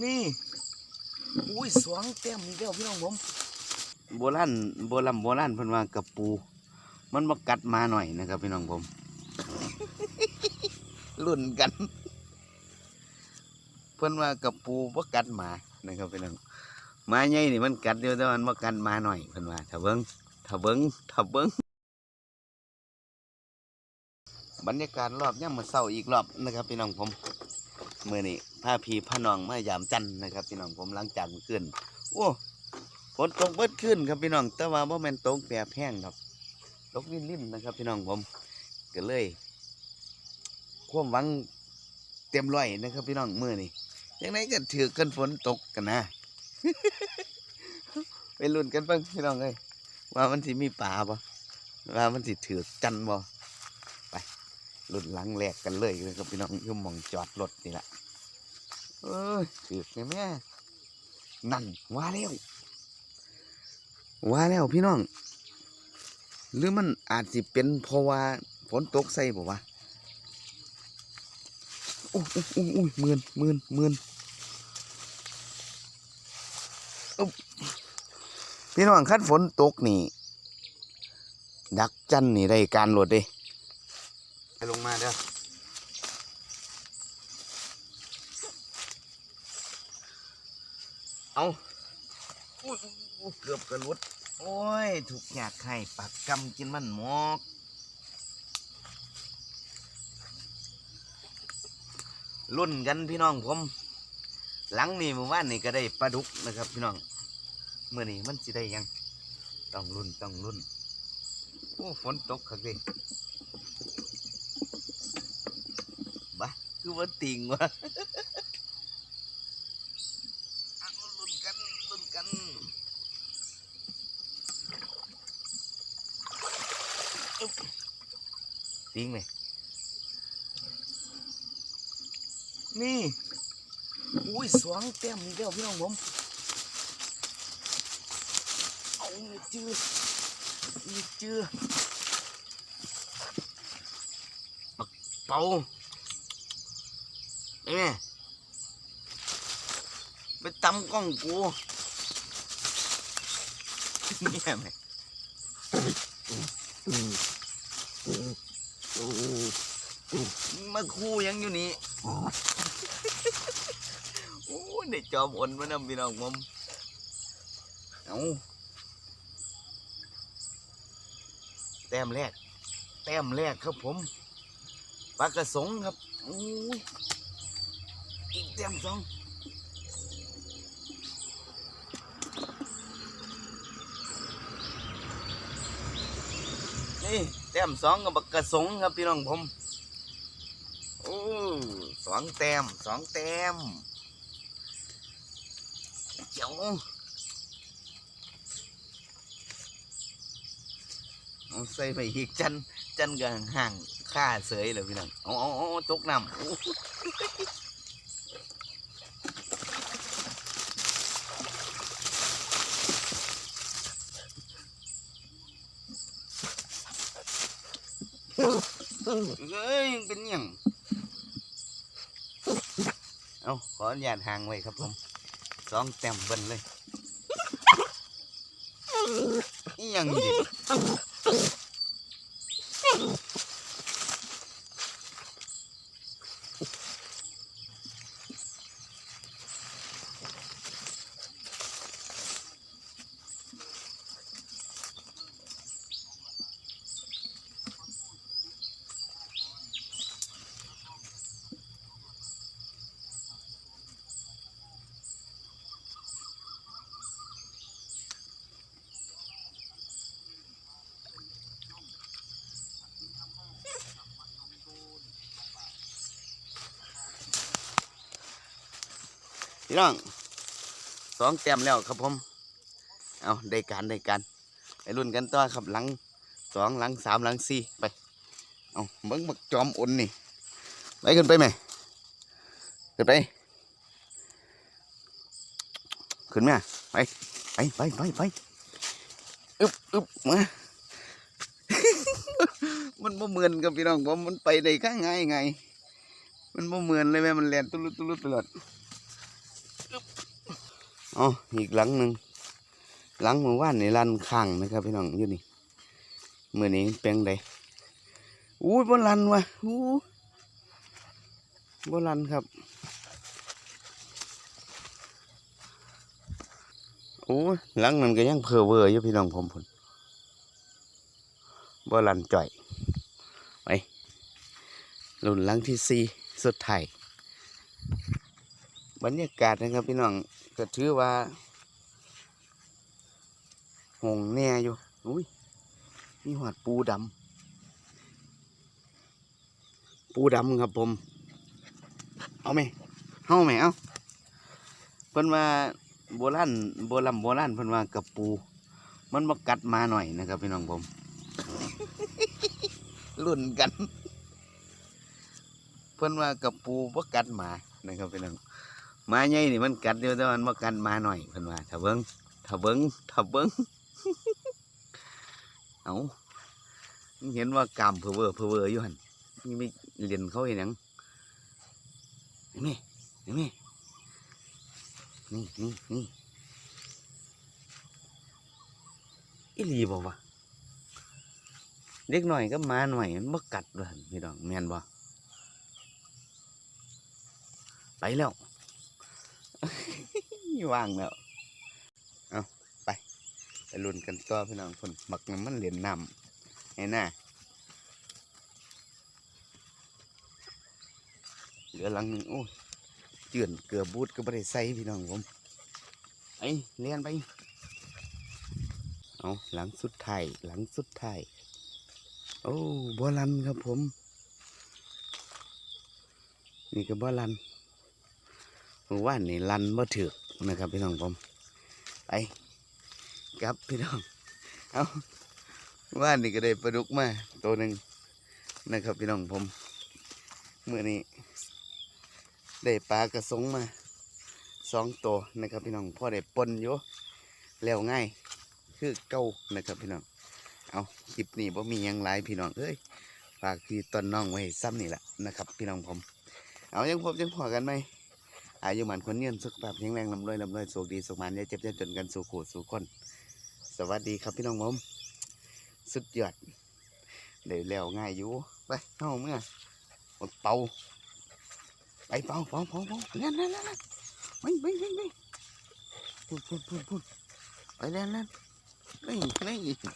นี่อุ้ยสวงเต็มนี่เดียวพี่น้องผมโบราณโบราณโบราณเพิ่นว่ากับปู มันมากัดมาหน่อยนะครับพี่น้องผมรุ่นกัน เพิ่นว่ากับปูบ่กัดหมานะครับพี่น้องหมาใหญ่นี่มันกัดอยู่แต่ว่ามันบ่กัดหมาหน่อยเพิ่นว่าถ้าเบิ่งถ้าเบิ่งถ้าเบิ่งบรรยากาศรอบย่ามมื้อเช้าอีกรอบนะครับพี่น้องผม มื้อนี้พาพี่พานองมายามจันนะครับพี่น้องผมหลังจากมื้น โอ้ฝนตกเบิดขึ้นครับพี่น้อง แต่ว่าบ่แม่นตกแบบแห้งครับตกลิ่นๆนะครับ พี่น้องผมก็เลยความหวังเต็มร้อยนะครับ พี่น้องมือนี่ยังไงก็ถือกันฝนตกกันนะไปลุ้นกันบ้างพี่น้องเอ้ยว่ามันสิมีป่าบ่ว่ามันสิถือจันบ่ ลุ้นหลังแรกกันเลยนะครับพี่น้องยุ่หมองจอดรถนี่แหละเอ้ยถือไงแม่นั่นว่าแล้วว่าแล้วพี่น้อง หรือมันอาจสิเป็นเพราะว่าฝนตกใส่บ่วะโอ้ยโอ้ยโอ้ยโอ้ยหมื่นมื่นมื่นอุ๊บพี่น้องคันฝนตกนี่ ดักจันนี่ได้การโหลดเด้ ลงมาเด้อเอาเกือบกระลุด โอ้ย ถูกอยากให้ปากกำกินมันหมอกรุ่นกันพี่น้องผม หลังนี่เมื่อวานนี่ก็ได้ปลาดุกนะครับ พี่น้องเมื่อนี้มันสิได้ยัง ต้องรุ่นต้องรุ่นโอ้ฝนตกคักเลยบ้า คือว่าติงวะเอารุ่นกันรุ่นกันอุ๊บติงไหมนี่อุ้ยสวงเต็มนี่เดียวพี่น้องผมเอาอีกจื้ออีกจื้อเป่า ไอ้แม่ไปตำกล้องกูเนี่ยแม่มาคู่ยังอยู่นี่โอ้ยได้จอมอนมานำพี่น้องผมเอาแต้มแรก แต้มแรกครับผมปลากระสงครับโอ้ย อีกแต้มสองนี่แต้มสองกับกระสงครับพี่น้องผมโอ้สองแต้มสองแต้มเจ๋วเอาใส่ไปอีกจันจันกันห่างค่าเสยเลยพี่น้องเอาเอาเอาตกน้ำ เอ้ยเป็นหยังเอาขออนุญาตห่างไว้ครับผมสองเต็มเบิ้นเลยอิหยังดิ พี่น้องสองแต้มแล้วครับผม เอาได้การได้การไปรุ่นกันต่อครับหลังสองหลังสามหลังสี่ไป เอาเบิ้งบักจอมอุ่นนี่ไปขึ้นไปไหมขึ้นไปขึ้นไหมไปไปไปไปไปอึบอึบมามันบ่เหมือนกับพี่น้องผมมันไปได้ข้างไงไง มันบ่เหมือนเลยแม่มันแลนตุลุตุลุตลอด อ๋ออีกหลังหนึ่งหลังเมื่อวานในลันข้างนะครับพี่น้องอยู่นี่มื่อนี้เป็นไดอู้บนลันวะอู้บนลันครับโอ้หลังนั้นก็ยังเพอเวอร์อยู่พี่น้องผมพุ่นลันจ่อยไปรุ่นหลังที่สี่สุดท้าย บรรยากาศนะครับพี่น้องก็ถือว่าหงแน่อยู่อุ้ยมีหอดปูดำปูดำครับผม เอาไหมเฮาไหมเอาเพิ่นว่าโบราณโบราณโบราณเพิ่นว่ากับปู มันมากัดมาหน่อยนะครับพี่น้องผมรุ่นกัน เพิ่นว่ากับปูบ่ากัดหมานะครับพี่น้อง มาใหญ่นี่มันกัดเดียวแต่ามันบ่กัดมาหน่อยเพิ่นว่าถ้าเบิ่งถ้าเบิ่งถ้าเบิ่งเอาเห็นว่ากามเพอเวอร์เพอเวอร์อยู่หันนี่ไม่เรียนเขาเห็นยังนี่นี่นี่นี่นี่นี่อีลีบอกว่าเด็กหน่อยก็มาหน่อยมันบกัดเลยพี่น้องแมนบ่ไปแล้ว ว่างแล้วไป ไปลุ้นกันต่อพี่น้องคนหมักน้ำมันเหรียญนำไอ้น่าเหลือหลังหนึ่งโอ้ยเจือนเกือบบูดก็ไม่ได้ใส่พี่น้องผมไอ้เลียนไป เอาหลังสุดท้ายหลังสุดท้ายโอ้บอลันครับผม นี่ก็บอลัน เมื่อว่านนี่ลันบ่ถือกนะครับพี่น้องผมไปครับพี่น้องเอาว่านนี่ก็ได้ปลาดุกมาตัวหนึ่งนะครับพี่น้องผมเมื่อนี้ได้ปลากระสงมาสองตัวนะครับพี่น้องพ่อได้ปนอยู่แล้วง่ายคือเก่านะครับพี่น้องเอาคลิปนี้ผมมียังหลพี่น้องเอ้ยฝากพี่ต้นน้องไว้ซ้ำนี่แหละนะครับ พี่น้องผม เอายังพบยังพอกันไหม อายุหมันคนเนียนสุขภาพแข็งแรงลำรวยลำรวยสุขดีสุขมันอย่าเจ็บอย่าจนกันสู่ขู่สู่คน สวัสดีครับพี่น้องผมสุดยอดเดี๋ยวแล้วง่ายอยู่ไปเข้าเมื่อหมดเป่าไปเป่าเป่าเป่าเป่าเล่นเล่นเล่นไปไปไปไปพูดพูดพูดพูดไปเล่นเล่นนี่นี่